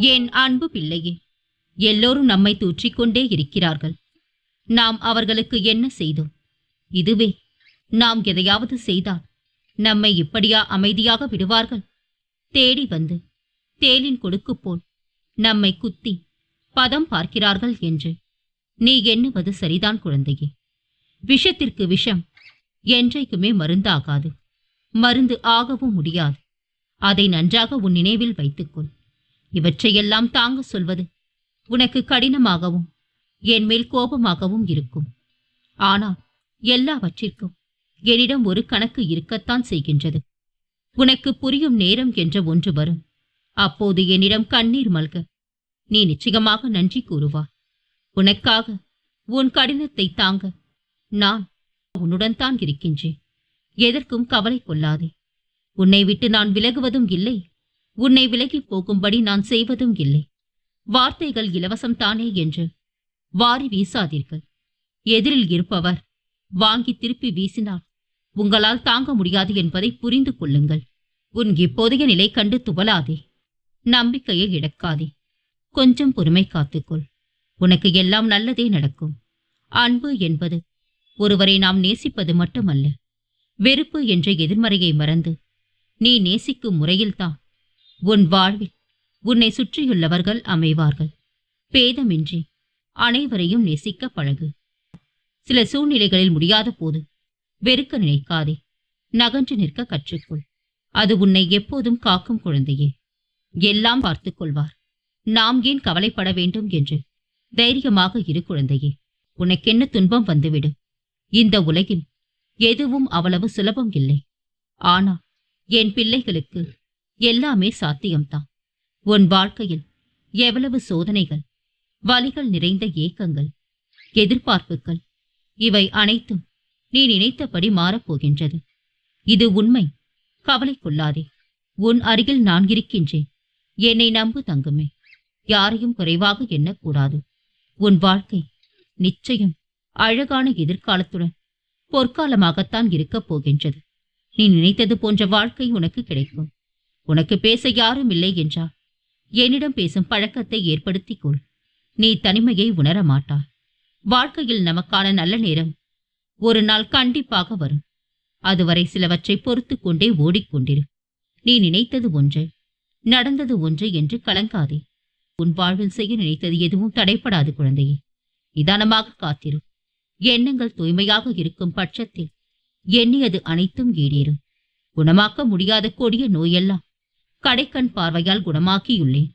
என் அன்பு பிள்ளையே? எல்லோரும் நம்மை தூற்றிக்கொண்டே இருக்கிறார்கள். நாம் அவர்களுக்கு என்ன செய்தோம்? இதுவே நாம் எதையாவது செய்தால் நம்மை இப்படியா அமைதியாக விடுவார்கள்? தேடி வந்து தேலின் கொடுக்கு போல் நம்மை குத்தி பதம் பார்க்கிறார்கள் என்று. நீ எண்ணுவது சரிதான் குழந்தையே. விஷத்திற்கு விஷம் என்றைக்குமே மருந்தாகாது. மருந்து ஆகவும் முடியாது. அதை நன்றாக உன் நினைவில் வைத்துக்கொள். இவற்றையெல்லாம் தாங்க சொல்வது உனக்கு கடினமாகவும் என் மேல் கோபமாகவும் இருக்கும். ஆனால் எல்லாவற்றிற்கும் என்னிடம் ஒரு கணக்கு இருக்கத்தான் செய்கின்றது. உனக்கு புரியும் நேரம் என்ற ஒன்று வரும். அப்போது என்னிடம் கண்ணீர் மல்க. நீ நிச்சயமாக நன்றி கூறுவா. உனக்காக உன் கடினத்தை தாங்க நான் உன்னுடன் தான் இருக்கின்றேன். எதற்கும் கவலை கொள்ளாதே. உன்னை விட்டு நான் விலகுவதும் இல்லை. உன்னை விலகிப் போகும்படி நான் செய்வதும் இல்லை. வார்த்தைகள் இலவசம் தானே என்று வாரி வீசாதீர்கள். எதிரில் இருப்பவர் வாங்கி திருப்பி வீசினால் உங்களால் தாங்க முடியாது என்பதை புரிந்து கொள்ளுங்கள். உன் இப்போதைய நிலை கண்டு துவலாதே நம்பிக்கையை இழக்காதே. கொஞ்சம் பொறுமை காத்துக்கொள். உனக்கு எல்லாம் நல்லதே நடக்கும். அன்பு என்பது ஒருவரை நாம் நேசிப்பது மட்டுமல்ல. வெறுப்பு என்ற எதிர்மறையை மறந்து நீ நேசிக்கும் முறையில்தான் உன் வாழ்வில் உன்னை சுற்றியுள்ளவர்கள் அமைவார்கள். பேதமின்றி அனைவரையும் நேசிக்க பழகு. சில சூழ்நிலைகளில் முடியாத போது வெறுக்க நினைக்காதே. நகன்று நிற்க கற்றுக்கொள். அது உன்னை எப்போதும் காக்கும் குழந்தையே. எல்லாம் பார்த்துக் கொள்வார். நாம் ஏன் கவலைப்பட வேண்டும் என்று தைரியமாக இரு குழந்தையே. உனக்கென்ன துன்பம் வந்துவிடும்? இந்த உலகில் எதுவும் அவ்வளவு சுலபம் இல்லை. ஆனால் என் பிள்ளைகளுக்கு எல்லாமே சாத்தியம்தான். உன் வாழ்க்கையில் எவ்வளவு சோதனைகள் வலிகள் நிறைந்த ஏக்கங்கள் எதிர்பார்ப்புகள் இவை அனைத்தும் நீ நினைத்தபடி மாறப்போகின்றது. இது உண்மை. கவலை கொள்ளாதே. உன் அருகில் நான் இருக்கின்றேன். என்னை நம்பு தங்குமே. யாரையும் குறைவாக எண்ணக்கூடாது. உன் வாழ்க்கை நிச்சயம் அழகான எதிர்காலத்துடன் பொற்காலமாகத்தான் இருக்கப் போகின்றது. நீ நினைத்தது போன்ற வாழ்க்கை உனக்கு கிடைக்கும். உனக்கு பேச யாரும் இல்லை என்றால் என்னிடம் பேசும் பழக்கத்தை ஏற்படுத்திக் கொள். நீ தனிமையை உணர மாட்டாய் வாழ்க்கையில் நமக்கான நல்ல நேரம் ஒரு நாள் கண்டிப்பாக வரும். அதுவரை சிலவற்றை பொறுத்து கொண்டே ஓடிக்கொண்டிரு. நீ நினைத்தது ஒன்று நடந்தது ஒன்று என்று கலங்காதே. உன் வாழ்வில் செய்ய நினைத்தது எதுவும் தடைப்படாது குழந்தையே. நிதானமாக காத்திரு. எண்ணங்கள் தூய்மையாக இருக்கும் பட்சத்தில் எண்ணியது அனைத்தும் ஈடேறும். குணமாக்க முடியாத கொடிய நோயெல்லாம் கடைக்கண் பார்வையால் குணமாக்கியுள்ளேன்.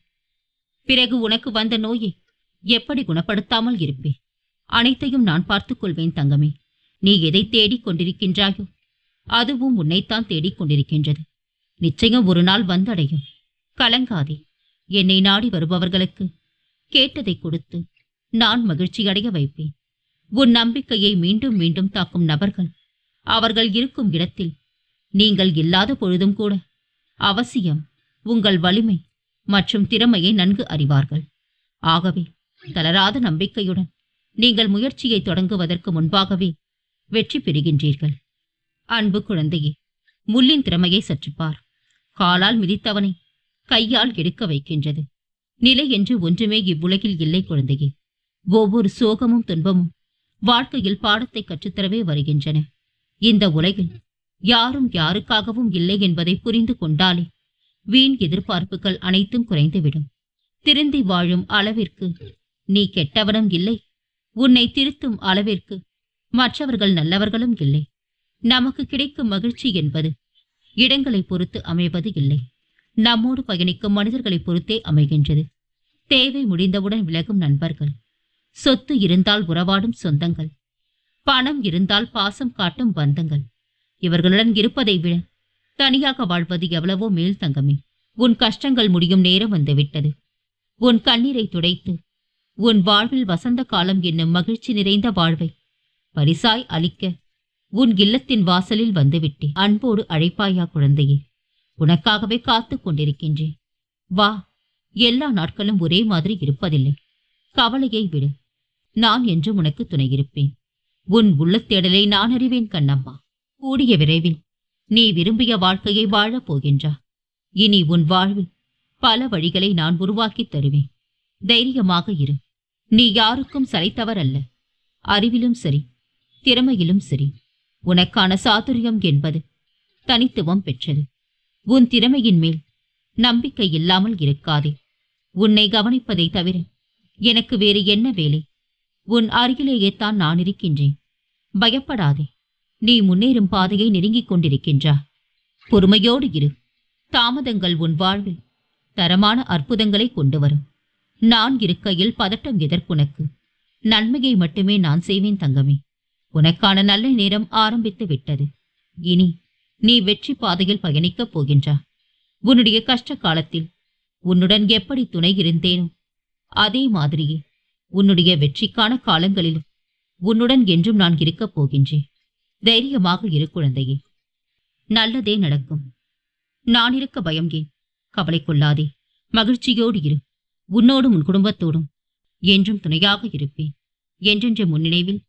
பிறகு உனக்கு வந்த நோயை எப்படி குணப்படுத்தாமல் இருப்பேன்? அனைத்தையும் நான் பார்த்துக் கொள்வேன் தங்கமே. நீ எதை தேடிக் கொண்டிருக்கின்றாயோ அதுவும் உன்னைத்தான் தேடிக் கொண்டிருக்கின்றது. நிச்சயம் ஒரு நாள் வந்தடையும். கலங்காதே. என்னை நாடி வருபவர்களுக்கு கேட்டதை கொடுத்து நான் மகிழ்ச்சியடைய வைப்பேன். உன் நம்பிக்கையை மீண்டும் மீண்டும் தாக்கும் நபர்கள் அவர்கள் இருக்கும் இடத்தில் நீங்கள் இல்லாத பொழுதும் கூட அவசியம் உங்கள் வலிமை மற்றும் திறமையை நன்கு அறிவார்கள். ஆகவே தளராத நம்பிக்கையுடன் நீங்கள் முயற்சியை தொடங்குவதற்கு முன்பாகவே வெற்றி பெறுகின்றீர்கள். அன்பு குழந்தையே முள்ளின் திறமையை சற்றுப்பார் காலால் மிதித்தவனை கையால் எடுக்க வைக்கின்றது. நிலை என்று ஒன்றுமே இவ்வுலகில் இல்லை குழந்தையே. ஒவ்வொரு சோகமும் துன்பமும் வாழ்க்கையில் பாடத்தை கற்றுத்தரவே வருகின்றன. இந்த உலகில் யாரும் யாருக்காகவும் இல்லை என்பதை புரிந்து கொண்டாலே வீண் எதிர்பார்ப்புகள் அனைத்தும் குறைந்துவிடும். திருந்தி வாழும் அளவிற்கு நீ கெட்டவனும் இல்லை. உன்னை திருத்தும் அளவிற்கு மற்றவர்கள் நல்லவர்களும் இல்லை. நமக்கு கிடைக்கும் மகிழ்ச்சி என்பது இடங்களை பொறுத்து அமைவது இல்லை. நம்மோடு பயணிக்கும் மனிதர்களை பொறுத்தே அமைகின்றது. தேவை முடிந்தவுடன் விலகும் நண்பர்கள். சொத்து இருந்தால் உறவாடும் சொந்தங்கள். பணம் இருந்தால் பாசம் காட்டும் பந்தங்கள். இவர்களுடன் இருப்பதை விட தனியாக வாழ்வது எவ்வளவோ மேல் தங்கமே. உன் கஷ்டங்கள் முடியும் நேரம் வந்துவிட்டது. உன் கண்ணீரை துடைத்து உன் வாழ்வில் வசந்த காலம் என்னும் மகிழ்ச்சி நிறைந்த வாழ்வை பரிசாய் அளிக்க உன் இல்லத்தின் வாசலில் வந்துவிட்டேன் அன்போடு அழைப்பாயா குழந்தையே உனக்காகவே காத்துக் கொண்டிருக்கின்றேன். வா எல்லா நாட்களும் ஒரே மாதிரி இருப்பதில்லை. கவலையை விடு. நான் என்று உனக்கு துணையிருப்பேன். உன் உள்ளத் தேடலை நான் அறிவேன் கண்ணம்மா. கூடிய விரைவில் நீ விரும்பிய வாழ்க்கையை வாழப் போகின்றா. இனி உன் வாழ்வில் பல வழிகளை நான் உருவாக்கித் தருவேன். தைரியமாக இரு. நீ யாருக்கும் சளைத்தவர் அல்ல அறிவிலும் சரி திறமையிலும் சரி. உனக்கான சாதுரியம் என்பது தனித்துவம் பெற்றது. உன் திறமையின் மேல் நம்பிக்கை இல்லாமல் இருக்காதே. உன்னை கவனிப்பதை தவிர எனக்கு வேறு என்ன வேலை? உன் அருகிலேயே தான் நான் இருக்கின்றேன். பயப்படாதே. நீ முன்னேறும் பாதையை நெருங்கிக் கொண்டிருக்கின்றா பொறுமையோடு இரு. தாமதங்கள் உன் வாழ்வில் தரமான அற்புதங்களை கொண்டு வரும். நான் இருக்கையில் பதட்டம் எதற்குனக்கு நன்மையை மட்டுமே நான் செய்வேன் தங்கமே. உனக்கான நல்ல நேரம் ஆரம்பித்து விட்டது. இனி நீ வெற்றி பாதையில் பயணிக்கப் போகின்றா உன்னுடைய கஷ்ட காலத்தில் உன்னுடன் எப்படி துணை இருந்தேனோ அதே மாதிரியே உன்னுடைய வெற்றிக்கான காலங்களிலும் உன்னுடன் என்றும் நான் இருக்கப் போகின்றேன். தைரியமாக இரு குழந்தையே. நல்லதே நடக்கும். நான் இருக்க பயம் ஏன்? கவலை கொள்ளாதே. மகிழ்ச்சியோடு இரு. உன்னோடும் உன் குடும்பத்தோடும். என்றும் துணையாக இருப்பேன். என்றென்ற முன்னினைவில்